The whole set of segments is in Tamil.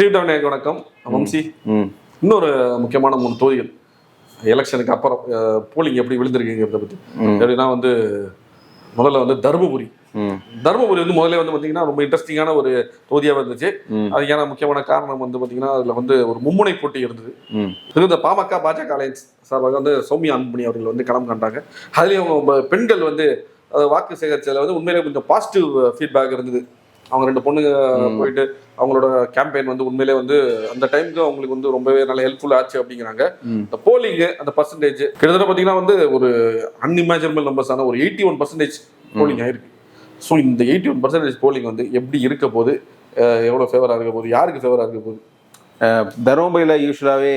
டிவிடாவினேக்கு வணக்கம். வம்சி. இன்னொரு முக்கியமான மூணு தொகுதிகள். எலெக்ஷனுக்கு அப்புறம் போலிங் எப்படி விழுந்திருக்குங்கிறத பற்றி. எப்படின்னா வந்து முதல்ல வந்து தருமபுரி. தருமபுரி வந்து முதல்ல வந்து பார்த்தீங்கன்னா ரொம்ப இன்ட்ரெஸ்டிங்கான ஒரு தொகுதியாக இருந்துச்சு. அதுக்கான முக்கியமான காரணம் வந்து பார்த்தீங்கன்னா அதில் வந்து ஒரு மும்முனை போட்டி இருந்தது. இருந்த பாமக பாஜக அலையன்ஸ் சார்பாக வந்து சௌமியா அன்புமணி அவர்கள் வந்து களம் கண்டாங்க. அதுலேயும் பெண்கள் வந்து வாக்கு சேகரிச்சதுல வந்து உண்மையிலே கொஞ்சம் பாசிட்டிவ் ஃபீட்பேக் இருந்தது. அவங்க ரெண்டு பொண்ணுங்க போயிட்டு அவங்களோட கேம்பெயின் வந்து உண்மையிலே வந்து அந்த டைமுக்கு அவங்களுக்கு வந்து ரொம்பவே நல்ல ஹெல்ப்ஃபுல் ஆச்சு அப்படிங்கிறாங்க. இந்த போலிங்கு அந்த பர்சன்டேஜ் கிட்டத்தட்ட பார்த்தீங்கன்னா வந்து ஒரு அன்இமேஜினபிள் நம்பர்ஸான ஒரு எயிட்டி ஒன் பர்சன்டேஜ் போலிங் ஆயிருக்கு. ஸோ இந்த எயிட்டி ஒன் பர்சன்டேஜ் போலிங் வந்து எப்படி இருக்க போகுது? அஹ், எவ்வளவு ஃபேவரா இருக்க போகுது? யாருக்கு ஃபேவரா இருக்க போகுது? தருமபுரியில் யூஸ்வலாகவே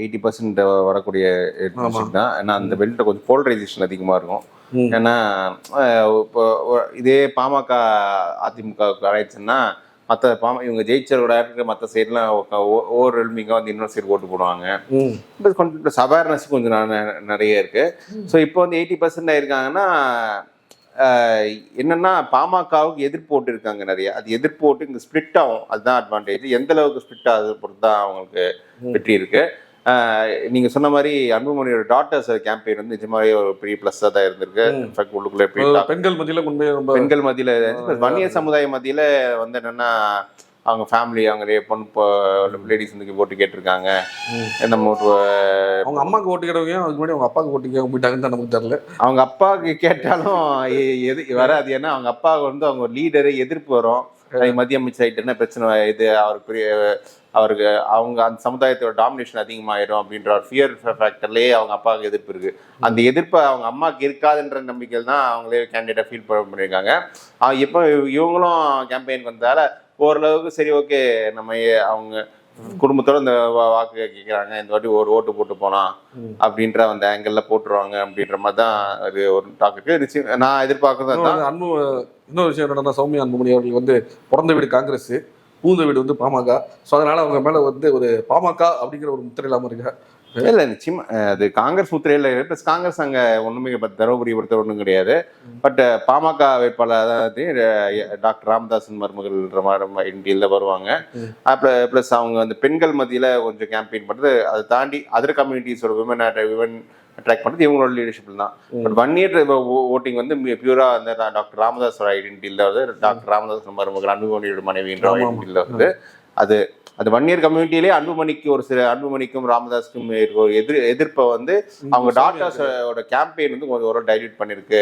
எயிட்டி பர்சன்ட் வரக்கூடிய தான். ஏன்னா அந்த பெல்ட்டில் கொஞ்சம் போலரைசேஷன் அதிகமாக இருக்கும். ஏன்னா இப்போ இதே பாமக அதிமுக ஆயிடுச்சுன்னா மற்ற பாம இவங்க ஜெயிச்சரோட மற்ற சைட்லாம் ஓவர் வெல்மிங்காக வந்து இன்னொரு சைடு ஓட்டு போடுவாங்க. இப்போ கொஞ்சம் அவேர்னஸ் கொஞ்சம் நிறைய இருக்கு. ஸோ இப்போ வந்து எயிட்டி பர்சன்ட் ஆயிருக்காங்கன்னா என்னன்னா பாமகவுக்கு எதிர்ப்பு ஓட்டு இருக்காங்க நிறைய. அது எதிர்ப்பு ஓட்டு இங்கே ஸ்ப்ளிட் ஆகும். அதுதான் அட்வான்டேஜ் எந்த அளவுக்கு ஸ்ப்ளிட் ஆகுது பொறுத்து தான் அவங்களுக்கு வெற்றி இருக்கு. ஆஹ், நீங்க சொன்ன மாதிரி அன்புமணியோட டாட்டர்ஸ் கேம்பெயின் வந்து நிஜமாவே ஒரு பெரிய ப்ளஸ்ஸாக தான் இருந்திருக்கு. இன்ஃபேக்ட் உள்ளுக்குள்ள பெண்கள் மத்தியில உண்மையை ரொம்ப பெண்கள் மத்தியில வன்னிய சமுதாய மத்தியில வந்து என்னன்னா அவங்க ஃபேமிலி அவங்க பொண்ணு லேடிஸ் வந்து ஓட்டு கேட்டிருக்காங்க. நம்ம அவங்க அம்மாக்கு ஓட்டு கேட்டவங்க அதுக்கு முன்னாடி அவங்க அப்பாவுக்கு ஓட்டு கேட்க போயிட்டாங்கன்னு நமக்கு தெரியல. அவங்க அப்பாவுக்கு கேட்டாலும் எது வராது. ஏன்னா அவங்க அப்பாவுக்கு வந்து அவங்க லீடரு எதிர்ப்பு வரும். மத்திய அமைச்சர் என்ன பிரச்சனை இது அவருக்குரிய அவருக்கு அவங்க அந்த சமுதாயத்தோட டாமினேஷன் அதிகமாயிடும் அப்படின்ற ஒரு ஃபியர் ஃபேக்டர்லயே அவங்க அப்பாவுக்கு எதிர்ப்பு இருக்கு. அந்த எதிர்ப்பு அவங்க அம்மாவுக்கு இருக்காதுன்ற நம்பிக்கையில் தான் அவங்களே கேண்டிடேட் ஃபீல் பண்ணியிருக்காங்க. இப்போ இவங்களும் கேம்பெயின் வந்ததால ஓரளவுக்கு சரி ஓகே நம்ம அவங்க குடும்பத்தோட இந்த வாக்கு கேட்குறாங்க இந்த வாட்டி ஒரு ஓட்டு போட்டு போலாம் ம். அப்படின்ற அந்த ஆங்கிள் போட்டுருவாங்க அப்படின்ற மாதிரி தான் அது ஒரு டாக் இருக்கு நிச்சயம் நான் எதிர்பார்க்கறது அன்பு இன்னொரு விஷயம் என்னன்னா சௌமியா அன்புமணி அவர்கள் வந்து பிறந்த வீடு காங்கிரஸ் பூந்த வீடு வந்து பாமக. ஸோ அதனால அவங்க மேல வந்து ஒரு பாமக அப்படிங்கிற ஒரு முத்திரை இல்லாம இருக்கு இல்ல நிச்சயமா. அது காங்கிரஸ் முத்திரையில ப்ளஸ் காங்கிரஸ் அங்க ஒண்ணுமே இப்ப தருமபுரி பொறுத்த ஒன்றும் கிடையாது. பட் பாமக வேட்பாளர் டாக்டர் ராமதாசன் மருமகள்ன்ற மாதிரி இந்தியில் வருவாங்க. ம். ப்ளஸ் அவங்க வந்து பெண்கள் மத்தியில கொஞ்சம் கேம்பெயின் பண்றது அதை தாண்டி அதர் கம்யூனிட்டிஸோட விமன் விமன் அட்ராக்ட் பண்றது இவங்களோட லீடர்ஷிப்ல தான். பட் ஒன் இயர் ஓட்டிங் வந்து பியூரா அந்த டாக்டர் ராமதாஸோட ஐடென்டிட்டியில் வருது. டாக்டர் ராமதாஸ் மருமகள் அன்புமணியோட மனைவின்ற. ஐடென்டிட்டியில் வருது. அது அது ஒன் இயர் கம்யூனிட்டிலே அன்புமணிக்கு ஒரு சில அன்புமணிக்கும் ராமதாஸ்க்கும் எதிர் எதிர்ப்பை வந்து அவங்க டாக்டர்ஸோட கேம்பெயின் வந்து கொஞ்சம் ஒரு டைல்யூட் பண்ணிருக்கு.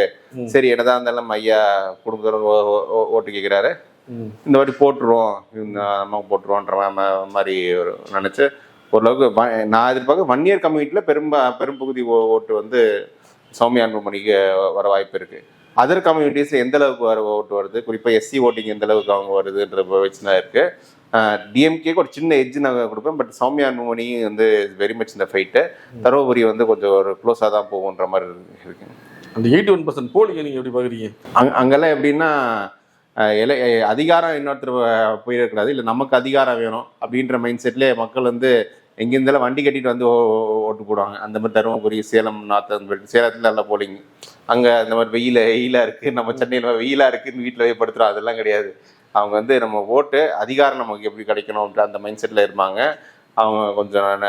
சரி என்னதான் இருந்தாலும் ஐயா குடும்பத்தோட ஓட்டு கேட்கிறாரு. இந்த வாட்டி போட்டுருவோம். நம்ம போட்டுருவோன்ற மாதிரி ஒரு நினைச்சு ஓரளவுக்கு நான் எதிர்பார்க்க ஒன் இயர் கம்யூனிட்டியில் பெரும்பா பெரும்பகுதி ஓட்டு வந்து சௌமியா அன்புமணிக்கு வர வாய்ப்பு இருக்கு. அதர் கம்யூனிட்டிஸ் எந்த அளவுக்கு வர ஓட்டு வருது? குறிப்பா எஸ்சி ஓட்டிங் எந்த அளவுக்கு அவங்க வருதுன்ற வச்சு தான் இருக்கு டிஎம்கேக்கு ஒரு சின்ன எட்ஜ் நாங்கள் கொடுப்பேன் பட் சௌமியா அன்புமணி வந்து வெரி மச் இந்த ஃபைட்டு தருமபுரி வந்து கொஞ்சம் ஒரு க்ளோஸாக தான் போகுன்ற மாதிரி இருக்கு. அந்த எயிட்டி ஒன் பர்சன்ட் போலிங்க நீங்க எப்படி பாக்குறீங்க? அங்க அங்கெல்லாம் எப்படின்னா அஹ், அதிகாரம் இன்னொருத்தர் போயிடக்கூடாது இல்லை நமக்கு அதிகாரம் வேணும் அப்படின்ற மைண்ட் செட்லேயே மக்கள் வந்து எங்கேருந்தாலும் வண்டி கட்டிட்டு வந்து ஓ- ஓட்டு போடுவாங்க. அந்த மாதிரி தருமபுரி சேலம் நாத்தம் சேலத்தில் நல்லா போலிங் அங்கே இந்த மாதிரி வெயில வெயிலாக இருக்குது நம்ம சென்னையில் வெயிலாக இருக்குன்னு வீட்டில் போய் அதெல்லாம் கிடையாது. அவங்க வந்து நம்ம ஓட்டு அதிகாரம் நமக்கு எப்படி கிடைக்கணும் அப்படின்ற அந்த மைண்ட் செட்டில் இருப்பாங்க. அவங்க கொஞ்சம்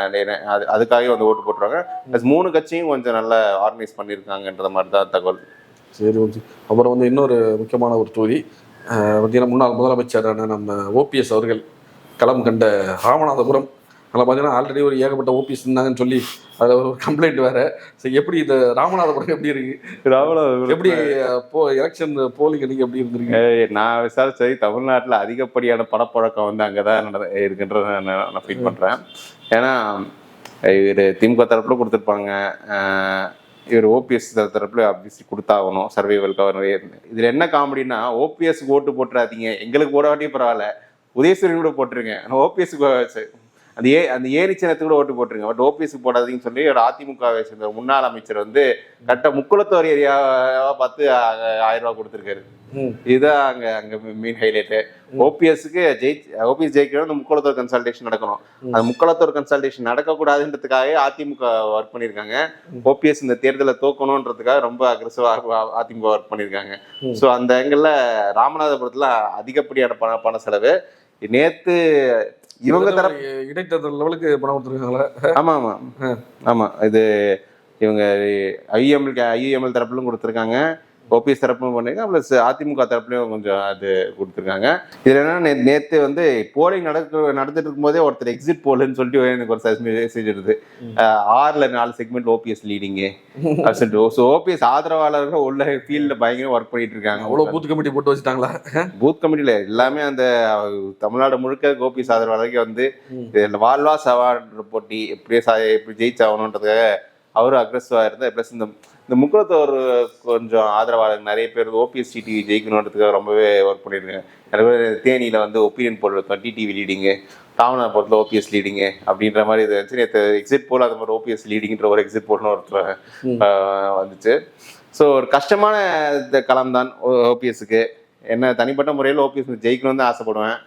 அது அதுக்காகவே வந்து ஓட்டு போட்டுருவாங்க. ப்ளஸ் மூணு கட்சியும் கொஞ்சம் நல்லா ஆர்கனைஸ் பண்ணியிருக்காங்கன்ற மாதிரி தான் தகவல். சரி ஓகே. அப்புறம் வந்து இன்னொரு முக்கியமான ஒரு தொகுதி. பார்த்தீங்கன்னா முன்னாள் முதலமைச்சரான நம்ம ஓபிஎஸ் அவர்கள் களம் கண்ட ராமநாதபுரம். அதில் பார்த்தீங்கன்னா ஆல்ரெடி ஒரு ஏகப்பட்ட ஓபிஎஸ் இருந்தாங்கன்னு சொல்லி அதில் ஒரு கம்ப்ளைண்ட் வேற. சரி எப்படி இந்த ராமநாதபுரம் எப்படி இருக்கு? எப்படி அஹ், போ எலெக்ஷன் போலிங் நீங்க எப்படி இருந்திருக்கீங்க ஏய், நான் விசாரிச்சது தமிழ்நாட்டில் அதிகப்படியான பணப்புழக்கம் வந்து அங்கே தான் நட இருக்குன்றத நான் நான் ஃபீல் பண்ணுறேன் ஏன்னா இவர் திமுக தரப்புல கொடுத்துருப்பாங்க. இவர் ஓபிஎஸ் தரப்புல ஆப்வியஸ்லி கொடுத்தாகணும் சர்வைவலுக்காக நிறைய. இதில் என்ன காமெடினா ஓபிஎஸ் ஓட்டு போட்டுறாதீங்க. எங்களுக்கு போட வாட்டி பரவாயில்ல. உதயசூரியன் கூட போட்டுருங்க ஆனால் ஓபிஎஸ்க்கு அந்த ஏ அந்த ஏரி சின்னத்துக்கு கூட ஓட்டு போட்டுருங்க. பட் ஓபிஎஸ்க்கு போடாதீங்கன்னு சொல்லி அதிமுகவை சேர்ந்த முன்னாள் அமைச்சர் வந்து கட்ட முக்குளத்தோர் ஏரியாவா பார்த்து ஆயிரம் ரூபாய் கொடுத்துருக்காரு. இதுதான் அங்க அங்க மீன் ஹைலைட்டு ஓபிஎஸ்க்கு ஜெயி ஓபிஎஸ் ஜெயிக்கணும் அந்த முக்குளத்தோர் கன்சல்டேஷன் நடக்கணும். அந்த முக்குளத்தோர் கன்சல்டேஷன் நடக்கக்கூடாதுன்றதுக்காக அதிமுக ஒர்க் பண்ணியிருக்காங்க. ஓபிஎஸ் இந்த தேர்தலை தோக்கணுன்றதுக்காக ரொம்ப அக்ரெசிவா அதிமுக ஒர்க் பண்ணியிருக்காங்க. ஸோ அந்த ஆங்கிள் ராமநாதபுரத்துல அதிகப்படியான பண பண செலவு. நேத்து இவங்க தரப்பு இடைத்தேர்தல் லெவலுக்கு பணம் கொடுத்துருக்காங்களா? ஆமா ஆமா. ஆமா இது இவங்க ஐஎம்எல் ஐஎம்எல் தரப்புலும் கொடுத்துருக்காங்க. ஓபிஎஸ் தரப்புலும் பண்ணிருக்காங்க ப்ளஸ் அதிமுக தரப்புலையும் கொஞ்சம் அது கொடுத்துருக்காங்க. இதுல என்ன நே- நேத்து வந்து போலிங் நடக்க நடந்துட்டு இருக்கும்போதே ஒருத்தர் எக்ஸிட் போலுன்னு சொல்லிட்டு எனக்கு ஒரு மெசேஜ் அஹ் ஆறுல நாலு செக்மெண்ட் ஓபிஎஸ் லீடிங்கு சொல்லிட்டு. ஸோ ஓபிஎஸ் ஆதரவாளர்கள் உள்ள ஃபீல்டில் பயங்கரம் ஒர்க் பண்ணிட்டு இருக்காங்க. அவ்வளோ பூத் கமிட்டி போட்டு வச்சுட்டாங்களா? பூத் கமிட்டியில எல்லாமே அந்த தமிழ்நாடு முழுக்க கோபி ஆதரவாளருக்கு வந்து வாழ்வா சவான்ற போட்டி எப்படியே சா எப்படி ஜெயிச்சாகணுன்றதுக்காக அவரும் அக்ரெசிவா இருந்தா ப்ளஸ் இந்த இந்த முக்குளத்தோர் கொஞ்சம் ஆதரவாளர் நிறைய பேர் ஓபிஎஸ் டிவி ஜெயிக்கணுன்றதுக்காக ரொம்பவே ஒர்க் பண்ணியிருக்காங்க நிறைய பேர் தேனியில வந்து opinion poll twenty TV leading ராமநாதபுரத்தில் ஓபிஎஸ் லீடிங்கு அப்படின்ற மாதிரி இது இருந்துச்சு நேற்று எக்ஸிட் போல் அது மாதிரி ஓபிஎஸ் லீடிங்ன்ற ஒரு எக்ஸிட் போல்னு ஒருத்தர் வந்துச்சு. ஸோ ஒரு கஷ்டமான களம் தான் ஓபிஎஸ்க்கு என்ன தனிப்பட்ட முறையில் ஓபிஎஸ் ஜெயிக்கணும்னு தான் ஆசைப்படுவேன்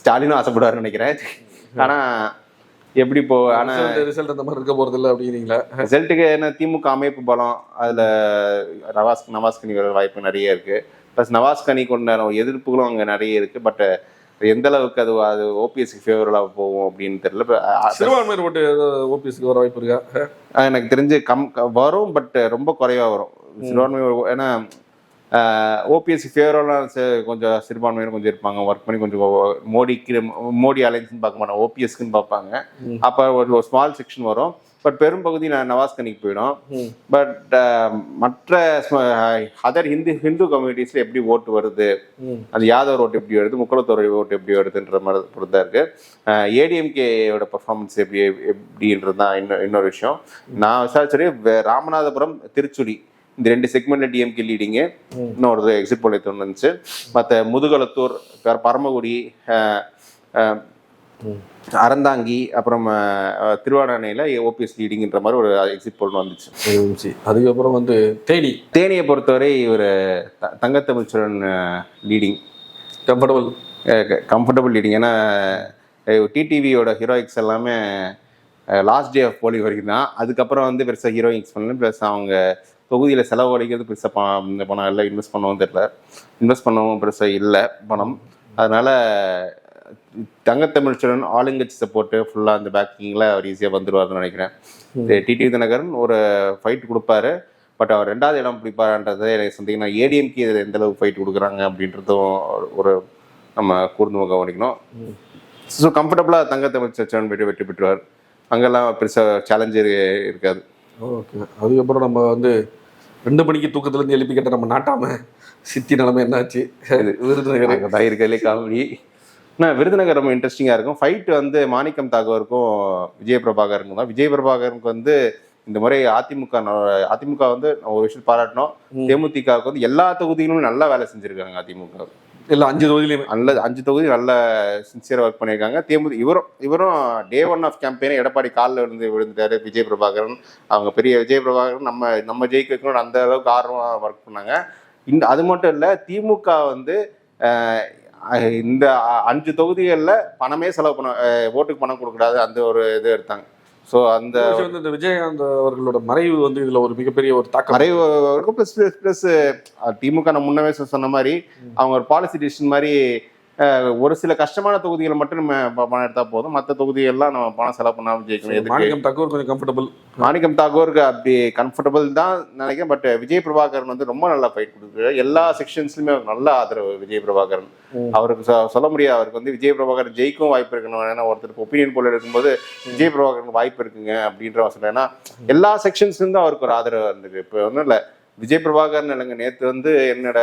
ஸ்டாலினும் ஆசைப்படுவாருன்னு நினைக்கிறேன். ஆனா எப்படி போ ஆனா ரிசல்ட் அந்த மாதிரி இருக்க போறது இல்லை அப்படிங்கிறீங்களா? ரிசல்ட்டுக்கு என்ன திமுக அமைப்பு பலம் அதுல நவாஸ் நவாஸ் கனி வர வாய்ப்பு நிறைய இருக்கு. ப்ளஸ் நவாஸ் கனி கொண்ட எதிர்ப்புகளும் அங்க நிறைய இருக்கு. பட் எந்த அளவுக்கு அது அது ஓபிஎஸ்க்கு ஃபேவரலாக போகும் அப்படின்னு தெரியல. இப்ப, சிறுபான்மையர் ஓட்டு ஓபிஎஸ்க்கு வர வாய்ப்பு இருக்கா? எனக்கு தெரிஞ்சு கம் வரும் பட் ரொம்ப குறைவா வரும். சிறுபான்மை ஒரு- ஏன்னா ஓபிஎஸ்சி ஃபேவரெல்லாம் கொஞ்சம் சிறுபான்மையினர் கொஞ்சம் இருப்பாங்க. ஒர்க் பண்ணி கொஞ்சம் மோடிக்கு மோடி அலைன்ஸ்னு பார்க்க மாட்டாங்க. ஓபிஎஸ்க்குன்னு பார்ப்பாங்க. அப்போ ஒரு ஸ்மால் செக்ஷன் வரும். பட் பெரும்பகுதி நான் நவாஸ் கனிக்கு போயிடும். பட் மற்ற அதர் ஹிந்து ஹிந்து கம்யூனிட்டிஸ்ல எப்படி ஓட்டு வருது. அது யாதவர் ஓட்டு எப்படி வருது? முக்குளத்தோர் ஓட்டு எப்படி வருதுன்ற மாதிரி பொறுத்தா இருக்கு. ஏடிஎம்கேயோட பர்ஃபார்மன்ஸ் எப்படி எப்படின்றது தான் இன்னொரு இன்னொரு விஷயம். நான் விசாரிச்சது ராமநாதபுரம் திருச்சுடி. இந்த ரெண்டு செக்மெண்ட்ல டிஎம்கே லீடிங்கு. இன்னொரு எக்ஸிட் போல தோணுச்சு. மற்ற முதுகலத்தூர் பர- பரமக்குடி. அறந்தாங்கி அப்புறம் அஹ், திருவாடானையில ஓபிஎஸ் லீடிங்ன்ற மாதிரி ஒரு எக்ஸிட் போல் வந்துச்சு. இருந்துச்சு அதுக்கப்புறம் வந்து தேனி. தேனியை பொறுத்தவரை இவர் Thangatamilselvan leading comfortable comfortable leading ஏன்னா டிடிவியோட ஹீரோயிக்ஸ் எல்லாமே லாஸ்ட் டே ஆஃப் போலி வரைக்கும் தான் அதுக்கப்புறம் வந்து பெருசாக ஹீரோயிக்ஸ் பண்ணல. ப்ளஸ் அவங்க தொகுதியில் செலவு அடிக்கிறது பெருசாக பணம் பணம் எல்லாம் இன்வெஸ்ட் பண்ணவும் தெரியல. இன்வெஸ்ட் பண்ணவும் பெருசாக இல்லை பணம். அதனால தங்கத்தமிழ்ச்சரன் ஆளுங்கட்சி சப்போர்ட்டு ஃபுல்லாக அந்த பேக்கிங்கில் அவர் ஈஸியாக வந்துடுவார்னு நினைக்கிறேன். டிடிவி தினகரன் ஒரு ஃபைட் கொடுப்பாரு. பட் அவர் ரெண்டாவது இடம் பிடிப்பாருன்றது எனக்கு சந்தேகம். ஏடிஎம்கே இதில் எந்த அளவுக்கு ஃபைட் கொடுக்குறாங்க அப்படின்றதும் ஒரு- நம்ம கூர்ந்து கவனிக்கணும். ஸோ கம்ஃபர்டபுளாக தங்கத்தமிழ் சச்சன் வெற்றி வெற்றி பெற்றுவார். அங்கெல்லாம் பெருசாக சேலஞ்சு இருக்காது. ஓகே. அதுக்கப்புறம் நம்ம வந்து ரெண்டு மணிக்கு தூக்கத்துலேருந்து எழுப்பி கேட்ட நம்ம நாட்டாம சித்தி நிலைமை என்னாச்சு? விருதுநகர். தான் இருக்கிறதுலே காமெடி. நான் விருதுநகர் ரொம்ப இன்ட்ரெஸ்டிங்காக இருக்கும். ஃபைட் வந்து மாணிக்கம் தாகூருக்கும் விஜய பிரபாகருக்கும் தான். விஜய் பிரபாகருக்கு வந்து இந்த முறை அதிமுக அதிமுக வந்து ஒரு விஷயம் பாராட்டணும். தேமுதிகவுக்கு வந்து எல்லா தொகுதியிலும் நல்லா வேலை செஞ்சிருக்காங்க அதிமுக. இல்லை அஞ்சு தொகுதியிலுமே நல்ல அஞ்சு தொகுதி நல்ல சின்சியராக ஒர்க் பண்ணியிருக்காங்க. தேமுதி இவரும் இவரும் டே ஒன் ஆஃப் கேம்பெயினை எடப்பாடி காலில் விழுந்து விழுந்துட்டாரு விஜய் பிரபாகரன் அவங்க பெரிய விஜய் பிரபாகரன் நம்ம நம்ம ஜெயிக்க வைக்கணும்னு அந்த அளவுக்கு ஆர்வமாக ஒர்க் பண்ணாங்க. இந்த அது மட்டும் இல்லை திமுக வந்து இந்த அஞ்சு தொகுதிகளில் பணமே செலவு பண்ண ஓட்டுக்கு பணம் கொடுக்கக்கூடாது அந்த ஒரு இது எடுத்தாங்க. ஸோ அந்த வந்து இந்த விஜயகாந்த் அவர்களோட மறைவு வந்து இதுல ஒரு மிகப்பெரிய ஒரு தாக்கம். மறைவு ப்ளஸ் ப்ளஸ் ப்ளஸ் திமுக நான் முன்னவே சொன்ன மாதிரி அவங்க ஒரு பாலிசி டிசிஷன் மாதிரி ஒரு சில கஷ்டமான தொகுதிகளை மட்டும் நம்ம பணம் எடுத்தா போதும். மற்ற தொகுதியெல்லாம் நம்ம பணம் செலவு பண்ணாமல் ஜெயிக்கணும். மாணிக்கம் தக்கூர் கொஞ்சம் கம்ஃபர்டபுள் மாணிக்கம் தாகூருக்கு அப்படி கம்ஃபர்டபுள் தான் நினைக்கிறேன். பட் விஜய் பிரபாகரன் வந்து ரொம்ப நல்லா ஃபைட் கொடுக்குறாரு. எல்லா செக்ஷன்ஸ்லயுமே நல்ல ஆதரவு விஜய் பிரபாகரன். அவருக்கு சொல்ல முடியாது. அவருக்கு வந்து விஜய் பிரபாகரன் ஜெயிக்கும் வாய்ப்பு இருக்கணும் ஏன்னா ஒருத்தருக்கு ஒப்பீனியன் போல எடுக்கும்போது விஜய் பிரபாகரன் வாய்ப்பு இருக்குங்க அப்படின்ற சொல்றேன் ஏன்னா எல்லா செக்ஷன்ஸ்லேருந்தும் அவருக்கு ஒரு ஆதரவு இருந்தது. இப்போ ஒன்றும் இல்லை. விஜய் பிரபாகரன் இல்லைங்க நேற்று வந்து என்னோட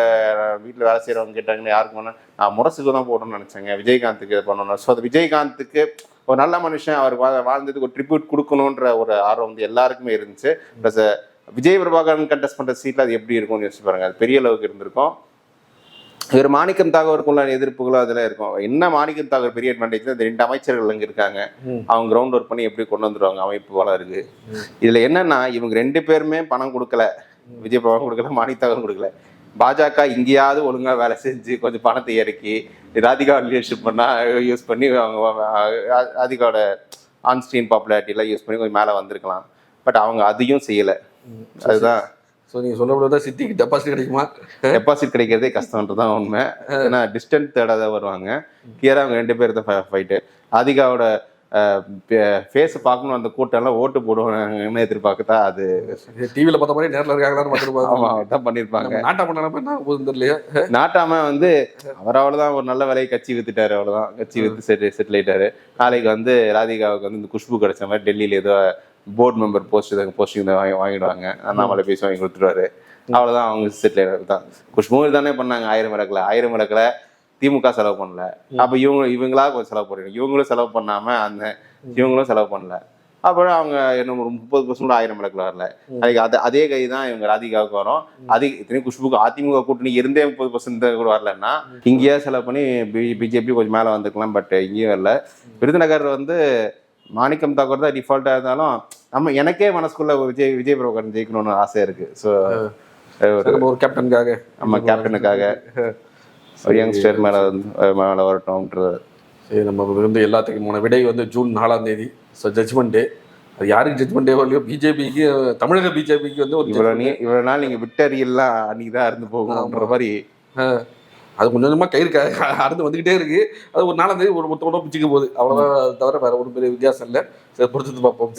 வீட்டில் வேலை செய்கிறவங்க கேட்டாங்க யாருக்கு வேணா நான் முரசுக்கு தான் போடணும்னு நினச்சேங்க. விஜயகாந்துக்கு இது பண்ணணும். ஸோ அது விஜயகாந்துக்கு ஒரு நல்ல மனுஷன் அவர் வா- வாழ்ந்ததுக்கு ஒரு ட்ரிபியூட் கொடுக்கணுன்ற ஒரு ஆர்வம் வந்து எல்லாருக்குமே இருந்துச்சு. ப்ளஸ் விஜய் பிரபாகரன் கண்டெஸ்ட் பண்ணுற சீட்டில் அது எப்படி இருக்கும்னு யோசிச்சு பாருங்க. அது பெரிய அளவுக்கு இருந்திருக்கும். இவர் மாணிக்கம் தாகூருக்குள்ள எதிர்ப்புகளும் அதில் இருக்கும். என்ன மாணிக்கம் தாகூர் பெரிய அட்வான்டேஜ் இந்த ரெண்டு அமைச்சர்கள் அங்கே இருக்காங்க. அவங்க கிரவுண்ட் ஒர்க் பண்ணி எப்படி கொண்டு வந்துருவாங்க அமைப்பு இருக்கு இதுல என்னன்னா இவங்க ரெண்டு பேருமே பணம் கொடுக்கல. விஜய் பிரபாகர் கொடுக்கல மாணிக் தாகூர் கொடுக்கல. பாஜக இங்கேயாவது ஒழுங்கா வேலை செஞ்சு கொஞ்சம் பணத்தை இறக்கி ராதிகா லீடர்ஷிப் பண்ணா யூஸ் பண்ணி அவங்க ராதிகாவோட ஆன் ஸ்க்ரீன் பாப்புலாரிட்டிலாம் யூஸ் பண்ணி கொஞ்சம் மேலே வந்திருக்கலாம். பட் அவங்க அதையும் செய்யல. அதுதான். ஸோ நீங்கள் சொல்லப்படுறதா சிட்டிக்கு டெபாசிட் கிடைக்குமா? டெபாசிட் கிடைக்கிறதே கஷ்டம்ன்றதான் உண்மை. ஏன்னா டிஸ்டன்ஸ் தேட தான் வருவாங்க. கிளியரா அவங்க ரெண்டு பேர் தான் ஃபைட்டு ஆதிகாவோட ஃபேஸ் பார்க்கணும் அந்த கூட்டம்லாம் ஓட்டு போடுவாங்கன்னு எதிர்பார்க்கதா அது. டிவியில் பார்த்த மாதிரி நேரில் இருக்காங்களான்னு அதான் பண்ணியிருப்பாங்க. நாட்டா பண்ண என்ன தெரியலையா? நாட்டாம வந்து அவர் அவ்வளவுதான் ஒரு நல்ல வேலையை கட்சி வித்துட்டாரு அவ்வளவுதான். கட்சி வித்து செட்டில் செட்டில் ஆயிட்டாரு. நாளைக்கு வந்து ராதிகாவுக்கு வந்து இந்த குஷ்பு கிடைச்ச மாதிரி டெல்லியில ஏதோ போர்டு மெம்பர் போஸ்ட் போஸ்டிங் வாங்கி வாங்கிடுவாங்க. அண்ணாமலை பேசி வாங்கி கொடுத்துருவாரு. அவ்வளவுதான் அவங்க செட்டில் தான் குஷ்பு தானே பண்ணாங்க. ஆயிரம் விளக்குல. ஆயிரம் விளக்குல. திமுக செலவு பண்ணல. அப்ப இவங்க இவங்களா கொஞ்சம் செலவு பண்ணுறாங்க இவங்களும் செலவு பண்ணாம அந்த இவங்களும் செலவு பண்ணல. அப்புறம் அவங்க என்ன ஒரு முப்பது பர்சன்ட் ஆயிரம் விளக்குல வரல. அதுக்கு அது அதே கை தான் இவங்க ராதிகாவுக்கு வரும். அது இத்தனையும் குஷ்புக்கு அதிமுக கூட்டணி இருந்தே முப்பது பர்சன்ட் கூட வரலன்னா இங்கேயே செலவு பண்ணி பிஜேபி கொஞ்சம் மேலே வந்துருக்கலாம் பட் இங்கேயும் வரல. விருதுநகர் வந்து மாணிக்கம் தாக்கூர் தான் டிஃபால்ட்டாக இருந்தாலும் நம்ம எனக்கே மனசுக்குள்ள விஜய் விஜய் பிரபாகரன் ஜெயிக்கணும்னு ஆசை இருக்கு. ஸோ ஒரு கேப்டனுக்காக நம்ம கேப்டனுக்காக ஒரு யங்ஸ்டர் மேலே மேலே வரட்டும்ன்றது. சரி நம்ம வந்து எல்லாத்துக்குமான விடை வந்து ஜூன் நாலாம் தேதி. ஸோ ஜட்ஜ்மெண்ட் டே அது யாருக்கு ஜட்ஜ்மெண்ட் டே வரலையோ பிஜேபிக்கு தமிழக பிஜேபிக்கு வந்து ஒரு இவ்வளோ நீ இவ்வளோ நாள் நீங்கள் விட்டறியெல்லாம் அன்னைக்கு தான் இருந்து போகணுன்ற மாதிரி. அது கொஞ்சம் கொஞ்சமாக கயிறு அறுந்து வந்துக்கிட்டே இருக்கு. அது ஒரு நாலாம் தேதி ஒரு மொத்தம் பிச்சுக்க போகுது. அவ்வளோதான் தவிர வேற ஒரு பெரிய வித்தியாசம் இல்லை. சரி பொறுத்து பார்ப்போம்.